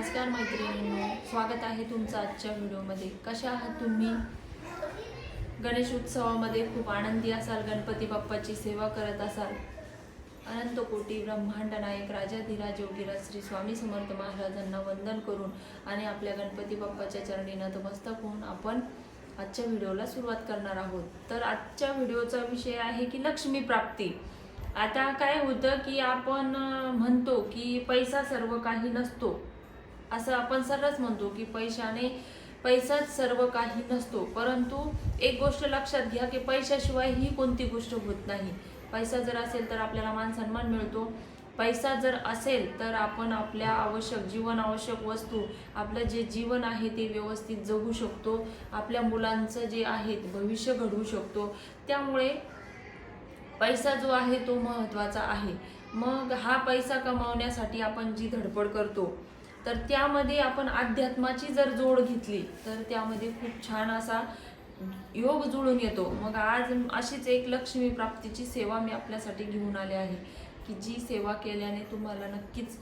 नमस्कार मैत्रिणींनो स्वागत आहे तुमचं आजच्या व्हिडिओमध्ये. कशा आहात तुम्ही? गणेश उत्सवामध्ये खूप आनंदी असाल गणपती बाप्पाची सेवा करत असाल. अनंत कोटी ब्रह्मांड नायक राजाधिराज योगीराज श्री स्वामी समर्थ महाराजांना वंदन करून आणि आपल्या गणपती बाप्पाच्या चरणी नतमस्तक होऊन आपण आजच्या व्हिडिओला सुरुवात करणार आहोत. तर आजच्या व्हिडिओचा विषय आहे की लक्ष्मी प्राप्ती. आता काय होतं की आपण म्हणतो की पैसा सर्व काही नसतो. असं आपण सर्वच म्हणतो की पैशाने पैसाच सर्व काही नसतो. परंतु एक गोष्ट लक्षात घ्या की पैशाशिवाय ही कोणती गोष्ट होत नाही. पैसा जर असेल तर आपल्याला मान सन्मान मिळतो. पैसा जर असेल तर आपण आपल्या आवश्यक जीवन आवश्यक वस्तू आपलं जे जीवन आहे ते व्यवस्थित जगू शकतो. आपल्या मुलांचं जे आहे भविष्य घडवू शकतो. त्यामुळे पैसा जो आहे तो महत्त्वाचा आहे. मग हा पैसा कमावण्यासाठी आपण जी धडपड करतो तर त्यामध्ये आपण अध्यात्माची जर जोड घेतली तर त्यामध्ये खूप छान असा योग जुळून येतो. मग आज अशीच एक लक्ष्मी प्राप्तीची सेवा मी आपल्यासाठी घेऊन आले आहे की जी सेवा केल्याने तुम्हाला नक्कीच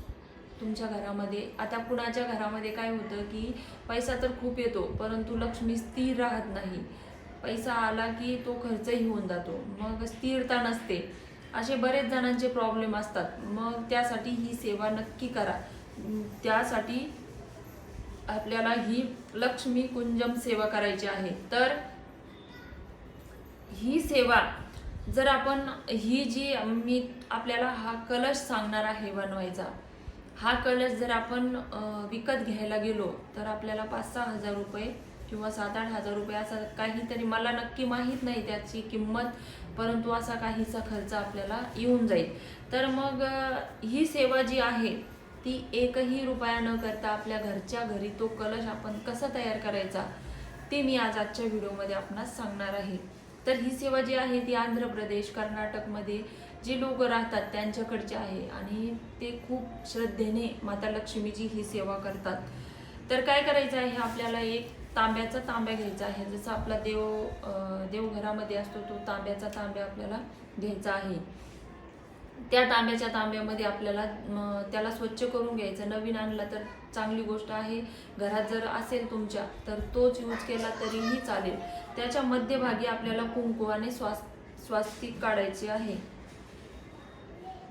तुमच्या घरामध्ये आता कुणाच्या घरामध्ये काय होतं की पैसा तर खूप येतो परंतु लक्ष्मी स्थिर राहत नाही. पैसा आला की तो खर्चही होऊन जातो. मग स्थिरता नसते. असे बरेच जणांचे प्रॉब्लेम असतात. मग त्यासाठी ही सेवा नक्की करा. त्यासाठी आपल्याला ही लक्ष्मी कुंजम सेवा करायची आहे. तर ही सेवा जर आपण ही जी मी आपल्याला हा कलश सांगणार आहे बनवायचा हा कलश जर आपण विकत घ्यायला गेलो तर आपल्याला पाच सहा हजार रुपये किंवा सात आठ हजार रुपये असा काहीतरी मला नक्की माहीत नाही त्याची किंमत परंतु असा काहीसा खर्च आपल्याला येऊन जाईल. तर मग ही सेवा जी आहे ती एकही रुपया न करता आपल्या घरच्या घरी तो कलश आपण कसा तयार करायचा ते मी आज आजच्या व्हिडिओमध्ये आपणास सांगणार आहे. तर ही सेवा जी आहे ती आंध्र प्रदेश कर्नाटकमध्ये जे लोक राहतात त्यांच्याकडचे आहे आणि ते खूप श्रद्धेने माता लक्ष्मीची ही सेवा करतात. तर काय करायचं आहे आपल्याला एक तांब्याचा तांब्या घ्यायचा आहे. जसं आपला देव देवघरामध्ये असतो तो तांब्याचा तांब्या आपल्याला घ्यायचा आहे. त्या तांब्याच्या तांब्यामध्ये आपल्याला त्याला स्वच्छ करून घ्यायचं. नवीन आणला तर चांगली गोष्ट आहे. घरात जर असेल तुमच्या तर तोच यूज केला तरीही चालेल. त्याच्या मध्यभागी आपल्याला कुंकू आणि स्वास स्वास्तिक काढायचे आहे.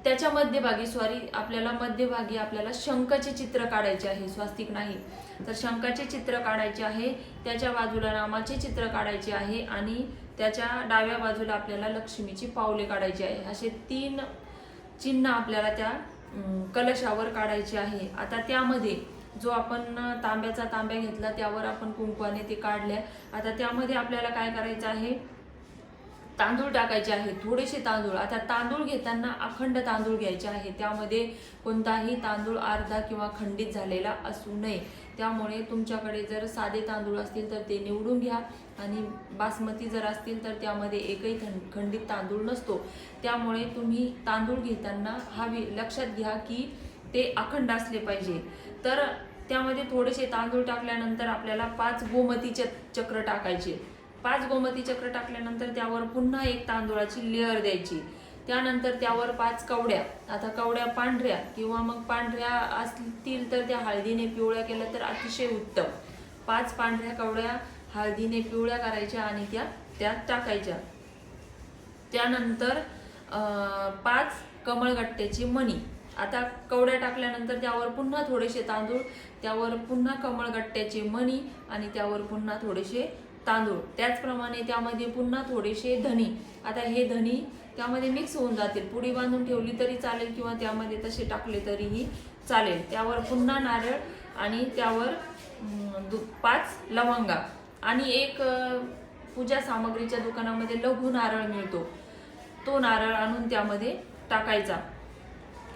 त्याच्या मध्यभागी सॉरी आपल्याला मध्यभागी आपल्याला शंखाचे चित्र काढायचे आहे. स्वास्तिक नाही. तर शंखाचे चित्र काढायचे आहे त्याच्या बाजूला रामाचे चित्र काढायचे आहे आणि त्याच्या डाव्या बाजूला आपल्याला लक्ष्मीची पावले काढायची आहे. असे तीन चिन्ह आपल्याला त्या कलशावर काढायचे आहे. आता त्यामध्ये जो आपण तांब्याचा तांब्या घेतला त्यावर आपण कुंकवाने ते काढल्या आता त्यामध्ये आपल्याला काय करायचं आहे? तांदूळ टाकायचे आहेत थोडेसे तांदूळ. आता तांदूळ घेताना अखंड तांदूळ घ्यायचे आहे. त्यामध्ये कोणताही तांदूळ अर्धा किंवा खंडित झालेला असू नये. त्यामुळे तुमच्याकडे जर साधे तांदूळ असतील तर ते निवडून घ्या. आणि बासमती जर असतील तर त्यामध्ये एकही थं- खंडित तांदूळ नसतो. त्यामुळे तुम्ही तांदूळ घेताना हा वि- लक्षात घ्या की ते अखंड असले पाहिजे. तर त्यामध्ये थोडेसे तांदूळ टाकल्यानंतर आपल्याला पाच गोमती च- चक्र टाकायचे. पाच गोमती चक्र टाकल्यानंतर त्यावर पुन्हा एक तांदूळाची लेअर द्यायची. त्यानंतर त्यावर पाच कवड्या आता कवड्या पांढऱ्या किंवा मग पांढऱ्या असतील तर त्या हळदीने पिवळ्या केल्या तर अतिशय उत्तम. पाच पांढऱ्या कवड्या हळदीने पिवळ्या करायच्या आणि त्या त्यात टाकायच्या. त्यानंतर पाच कमळगट्ट्याची मणी. आता कवड्या टाकल्यानंतर त्यावर पुन्हा थोडेसे तांदूळ त्यावर पुन्हा कमळगट्ट्याची मणी आणि त्यावर पुन्हा थोडेसे तांदूळ. त्याचप्रमाणे त्यामध्ये पुन्हा थोडेसे धनी आता हे धनी त्यामध्ये मिक्स होऊन जातील. पुडी बांधून ठेवली तरी चालेल किंवा त्यामध्ये तसे टाकले तरीही चालेल. त्यावर पुन्हा नारळ आणि त्यावर दु- पाच लवंगा. आणि एक पूजा सामग्रीच्या दुकानामध्ये लघु नारळ मिळतो. तो नारळ आणून त्यामध्ये टाकायचा.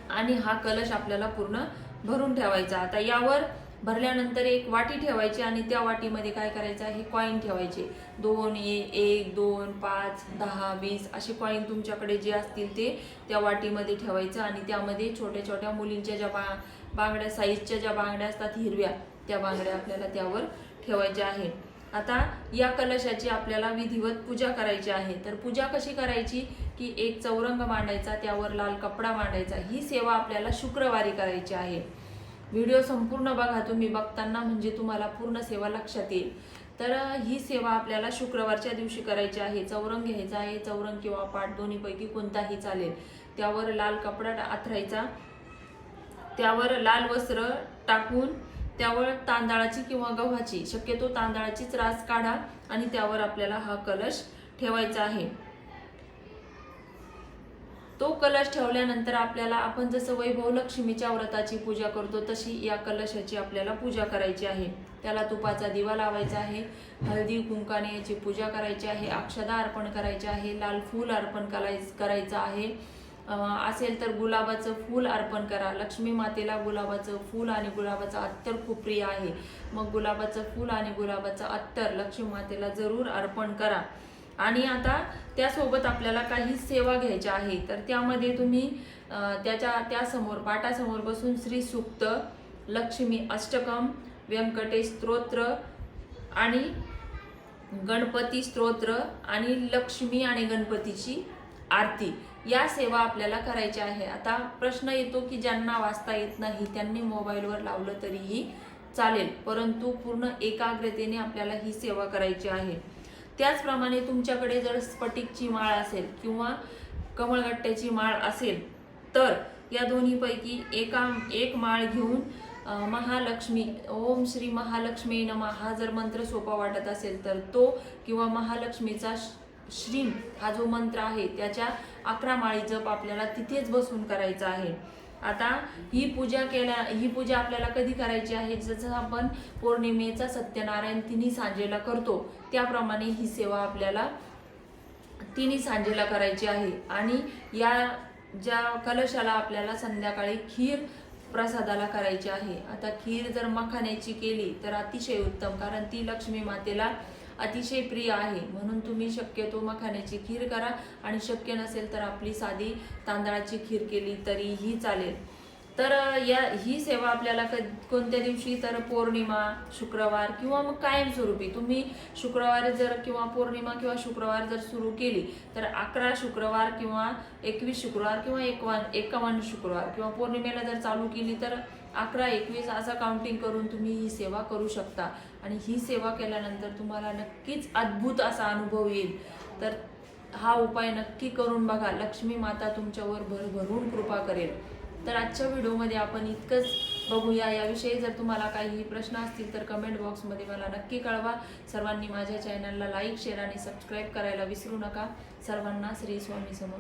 आणि हा कलश आपल्याला पूर्ण भरून ठेवायचा. आता यावर भरल्यानंतर एक वाटी ठेवायची आणि त्या वाटीमध्ये काय करायचं आहे? कॉईन ठेवायचे. दोन ए एक दोन पाच दहा वीस असे कॉईन तुमच्याकडे जे असतील ते त्या वाटीमध्ये ठेवायचं आणि त्यामध्ये छोट्या छोट्या मुलींच्या ज्या बा बांगड्या साईजच्या ज्या बांगड्या असतात हिरव्या त्या बांगड्या आपल्याला त्यावर ठेवायच्या आहेत. आता या कलशाची आपल्याला विधिवत पूजा करायची आहे. तर पूजा कशी करायची? की एक चौरंग मांडायचा त्यावर लाल कपडा मांडायचा. ही सेवा आपल्याला शुक्रवारी करायची आहे. व्हिडिओ संपूर्ण बघा तुम्ही बघताना म्हणजे तुम्हाला पूर्ण सेवा लक्षात येईल. तर ही सेवा आपल्याला शुक्रवारच्या दिवशी करायची आहे. चौरंग घ्यायचा आहे. चौरंग किंवा पाठ दोन्हीपैकी कोणताही चालेल. त्यावर लाल कपडा आथरायचा. त्यावर लाल वस्त्र टाकून त्यावर तांदळाची किंवा गव्हाची शक्यतो तांदळाचीच रास काढा आणि त्यावर आपल्याला हा कलश ठेवायचा आहे. तो कलश ठेवल्यानंतर आपल्याला आपण जसं वैभव लक्ष्मीच्या व्रताची पूजा करतो तशी या कलशाची आपल्याला पूजा करायची आहे. त्याला तुपाचा दिवा लावायचा आहे हळदी कुंकाने याची पूजा करायची आहे अक्षदा अर्पण करायची आहे लाल फूल अर्पण कराय करायचं आहे. असेल तर गुलाबाचं फूल अर्पण करा. लक्ष्मी मातेला गुलाबाचं फूल आणि गुलाबाचं अत्तर खूप प्रिय आहे. मग गुलाबाचं फूल आणि गुलाबाचं अत्तर लक्ष्मी मातेला जरूर अर्पण करा. आणि आता त्यासोबत आपल्याला काही सेवा घ्यायच्या आहे तर त्यामध्ये तुम्ही त्याच्या त्यासमोर पाटासमोर बसून श्री सुक्त लक्ष्मी अष्टकम व्यंकटेश स्तोत्र आणि गणपती स्तोत्र आणि लक्ष्मी आणि गणपतीची आरती या सेवा आपल्याला करायच्या आहे. आता प्रश्न येतो की ज्यांना वाचता येत नाही त्यांनी मोबाईलवर लावलं तरीही चालेल परंतु पूर्ण एकाग्रतेने आपल्याला ही सेवा करायची आहे. त्याचप्रमाणे तुमच्याकडे जर स्फटिकची माळ असेल किंवा कमळगट्ट्याची माळ असेल तर या दोन्हीपैकी एका एक माळ घेऊन महालक्ष्मी ओम श्री महालक्ष्मी नमा हा जर मंत्र सोपा वाटत असेल तर तो किंवा महालक्ष्मीचा श्रीम हा जो मंत्र आहे त्याच्या अकरा माळी जप आपल्याला तिथेच बसून करायचा आहे. आता ही पूजा केल्या ही पूजा आपल्याला कधी करायची आहे? जसं आपण पौर्णिमेचा सत्यनारायण तिन्ही सांजेला करतो त्याप्रमाणे ही सेवा आपल्याला तिन्ही सांजेला करायची आहे. आणि या ज्या कलशाला आपल्याला संध्याकाळी खीर प्रसादाला करायची आहे. आता खीर जर मखाण्याची केली तर अतिशय उत्तम कारण ती लक्ष्मी मातेला अतिशय प्रिय आहे. म्हणून तुम्ही शक्यतो मखाण्याची खीर करा आणि शक्य नसेल तर आपली साधी तांदळाची खीर केली तरीही चालेल. तर या ही सेवा आपल्याला क कोणत्या दिवशी? तर पौर्णिमा शुक्रवार किंवा मग कायमस्वरूपी. तुम्ही शुक्रवार जर किंवा पौर्णिमा किंवा शुक्रवार जर सुरू केली तर अकरा शुक्रवार किंवा एकवीस शुक्रवार किंवा एकवान एकावन्न शुक्रवार किंवा पौर्णिमेला जर चालू केली तर अकरा एकवीस असं काउंटिंग करून तुम्ही ही सेवा करू शकता. आणि ही सेवा केल्यानंतर तुम्हाला नक्कीच अद्भुत असा अनुभव येईल. तर हा उपाय नक्की करून बघा. लक्ष्मी माता तुमच्यावर भरभरून कृपा करेल. तर आजच्या व्हिडिओमध्ये आपण इतकंच बघूया. याविषयी जर तुम्हाला काही प्रश्न असतील तर कमेंट बॉक्समध्ये मला नक्की कळवा. सर्वांनी माझ्या चॅनलला लाईक शेअर आणि सबस्क्राईब करायला विसरू नका. सर्वांना श्री स्वामी समोर